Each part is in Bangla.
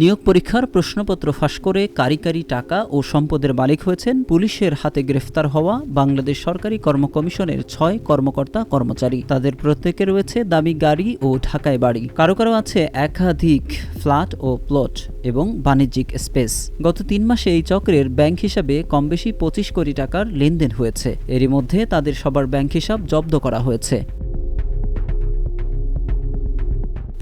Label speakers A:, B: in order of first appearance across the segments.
A: নিয়োগ পরীক্ষার প্রশ্নপত্র ফাঁস করে কারি কারি টাকা ও সম্পদের মালিক হয়েছেন পুলিশের হাতে গ্রেফতার হওয়া বাংলাদেশ সরকারি কর্ম কমিশনের ছয় কর্মকর্তা কর্মচারী। তাদের প্রত্যেকে রয়েছে দামি গাড়ি ও ঢাকায় বাড়ি। কারও কারও আছে একাধিক ফ্ল্যাট ও প্লট এবং বাণিজ্যিক স্পেস। গত তিন মাসে এই চক্রের ব্যাংক হিসাবে কম বেশি পঁচিশ কোটি টাকার লেনদেন হয়েছে। এরই মধ্যে তাদের সবার ব্যাংক হিসাব জব্দ করা হয়েছে।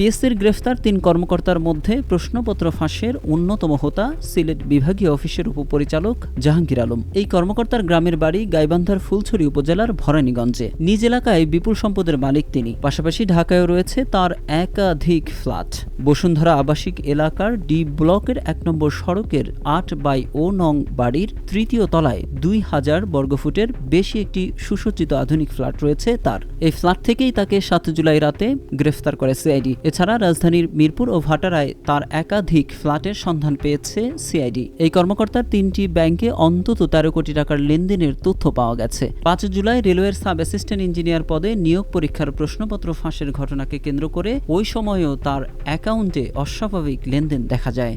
A: পিএসসির গ্রেফতার তিন কর্মকর্তার মধ্যে প্রশ্নপত্র ফাঁসের অন্যতম হোতা সিলেট বিভাগীয় অফিসের উপপরিচালক জাহাঙ্গীর আলম। এই কর্মকর্তার গ্রামের বাড়ি গাইবান্ধার ফুলছড়ি উপজেলার ভরানীগঞ্জে। নিজ এলাকায় বিপুল সম্পদের মালিক তিনি। পাশাপাশি ঢাকায়ও রয়েছে তার একাধিক ফ্ল্যাট। বসুন্ধরা আবাসিক এলাকার ডি ব্লকের এক নম্বর সড়কের আট বাই ও নং বাড়ির তৃতীয় তলায় দুই হাজার বর্গফুটের বেশি একটি সুসজ্জিত আধুনিক ফ্ল্যাট রয়েছে তার। এই ফ্ল্যাট থেকেই তাকে সাত জুলাই রাতে গ্রেফতার করে সিআইডি। এছাড়া রাজধানীর মিরপুর ও ভাটারায় তার একাধিক ফ্ল্যাটের সন্ধান পেয়েছে সিআইডি। এই কর্মকর্তার তিনটি ব্যাংকে অন্তত তেরো কোটি টাকার লেনদেনের তথ্য পাওয়া গেছে। পাঁচ জুলাই রেলওয়ের সাব অ্যাসিস্ট্যান্ট ইঞ্জিনিয়ার পদে নিয়োগ পরীক্ষার প্রশ্নপত্র ফাঁসের ঘটনাকে কেন্দ্র করে ওই সময়েও তার অ্যাকাউন্টে অস্বাভাবিক লেনদেন দেখা যায়।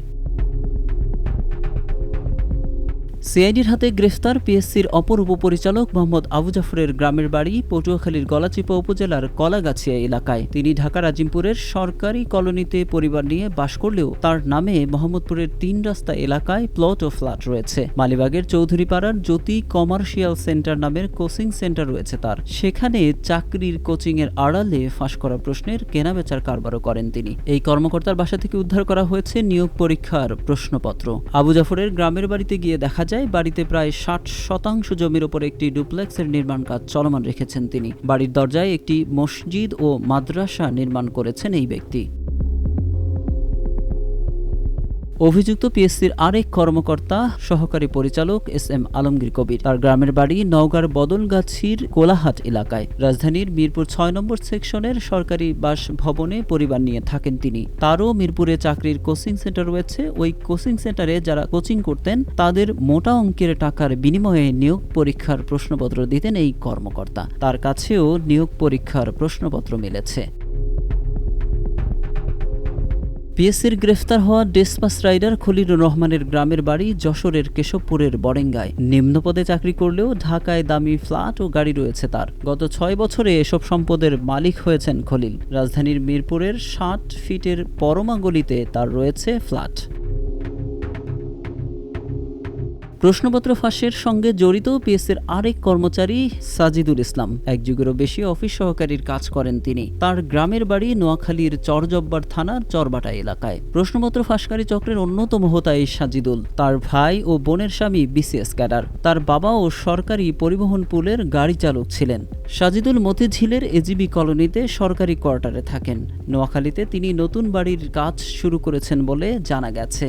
A: সিআইডির হাতে গ্রেফতার পিএসসির অপর উপপরিচালক মোহাম্মদ আবু জাফরের গ্রামের বাড়ি পটুয়াখালীর গলাচিপা উপজেলার কলাগাছিয়া এলাকায়। তিনি ঢাকা রাজিমপুরের সরকারি কলোনিতে পরিবার নিয়ে বাস করলেও তার নামে মোহাম্মদপুরের তিন রাস্তা এলাকায় প্লট ও ফ্ল্যাট রয়েছে। মালিবাগের চৌধুরীপাড়ার জ্যোতি কমার্শিয়াল সেন্টার নামের কোচিং সেন্টার রয়েছে তার। সেখানে চাকরির কোচিংয়ের আড়ালে ফাঁস করা প্রশ্নের কেনাবেচার কারবারও করেন তিনি। এই কর্মকর্তার বাসা থেকে উদ্ধার করা হয়েছে নিয়োগ পরীক্ষার প্রশ্নপত্র। আবু জাফরের গ্রামের বাড়িতে গিয়ে দেখা যায় বাড়িতে প্রায় ষাট শতাংশ জমির ওপর একটি ডুপ্লেক্সের নির্মাণ কাজ চলমান রেখেছেন তিনি। বাড়ির দরজায় একটি মসজিদ ও মাদ্রাসা নির্মাণ করেছেন এই ব্যক্তি। অভিযুক্ত পিএসসির আরেক কর্মকর্তা, সহকারী পরিচালক এস এম আলমগীর কবির। তার গ্রামের বাড়ি নওগাঁর বদলগাছির কোলাহাট এলাকায়। রাজধানীর মিরপুর ছয় নম্বর সেকশনের সরকারি বাস ভবনে পরিবার নিয়ে থাকেন তিনি। তারও মিরপুরে চাকরির কোচিং সেন্টার রয়েছে। ওই কোচিং সেন্টারে যারা কোচিং করতেন, তাদের মোটা অঙ্কের টাকার বিনিময়ে নিয়োগ পরীক্ষার প্রশ্নপত্র দিতেন এই কর্মকর্তা। তার কাছেও নিয়োগ পরীক্ষার প্রশ্নপত্র মিলেছে। পিএসসির গ্রেফতার হওয়া ডেসপাস রাইডার খলিলুর রহমানের গ্রামের বাড়ি যশোরের কেশবপুরের বরেঙ্গায়। নিম্নপদে চাকরি করলেও ঢাকায় দামি ফ্ল্যাট ও গাড়ি রয়েছে তার। গত ছয় বছরে এসব সম্পদের মালিক হয়েছেন খলিল। রাজধানীর মিরপুরের ষাট ফিটের পরমা গলিতে তার রয়েছে ফ্ল্যাট। প্রশ্নপত্র ফাঁসের সঙ্গে জড়িত পিএসসির আরেক কর্মচারী সাজিদুল ইসলাম। এক যুগেরও বেশি অফিস সহকারীর কাজ করেন তিনি। তার গ্রামের বাড়ি নোয়াখালীর চরজব্বার থানার চরবাটা এলাকায়। প্রশ্নপত্র ফাঁসকারী চক্রের অন্যতম হোতা এই সাজিদুল। তার ভাই ও বোনের স্বামী বিসিএস ক্যাডার। তার বাবাও সরকারি পরিবহন পুলের গাড়ি চালক ছিলেন। সাজিদুল মতিঝিলের এজিবি কলোনিতে সরকারি কোয়ার্টারে থাকেন। নোয়াখালীতে তিনি নতুন বাড়ির কাজ শুরু করেছেন বলে জানা গেছে।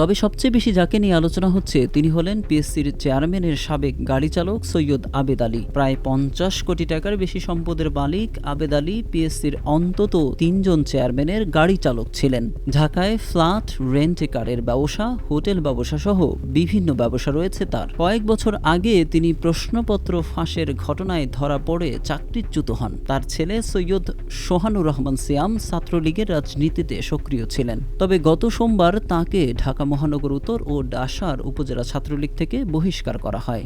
A: তবে সবচেয়ে বেশি যাকে নিয়ে আলোচনা হচ্ছে, তিনি হলেন পিএসসির চেয়ারম্যানের সাবেক গাড়ি চালক সৈয়দ আবেদ আলী। প্রায় পঞ্চাশ কোটি টাকার বেশি সম্পদের মালিক আবেদ আলী পিএসসির অন্তত তিনজন চেয়ারম্যানের গাড়ি চালক ছিলেন। ঢাকায় ফ্ল্যাট, রেন্ট কারের ব্যবসা, হোটেল ব্যবসা সহ বিভিন্ন ব্যবসা রয়েছে তার। কয়েক বছর আগে তিনি প্রশ্নপত্র ফাঁসের ঘটনায় ধরা পড়ে চাকরিচ্যুত হন। তার ছেলে সৈয়দ সোহানুর রহমান সিয়াম ছাত্রলীগের রাজনীতিতে সক্রিয় ছিলেন। তবে গত সোমবার তাকে ঢাকা মহানগর উত্তর ও ডাসার উপজেলা ছাত্রলীগ থেকে বহিষ্কার করা হয়।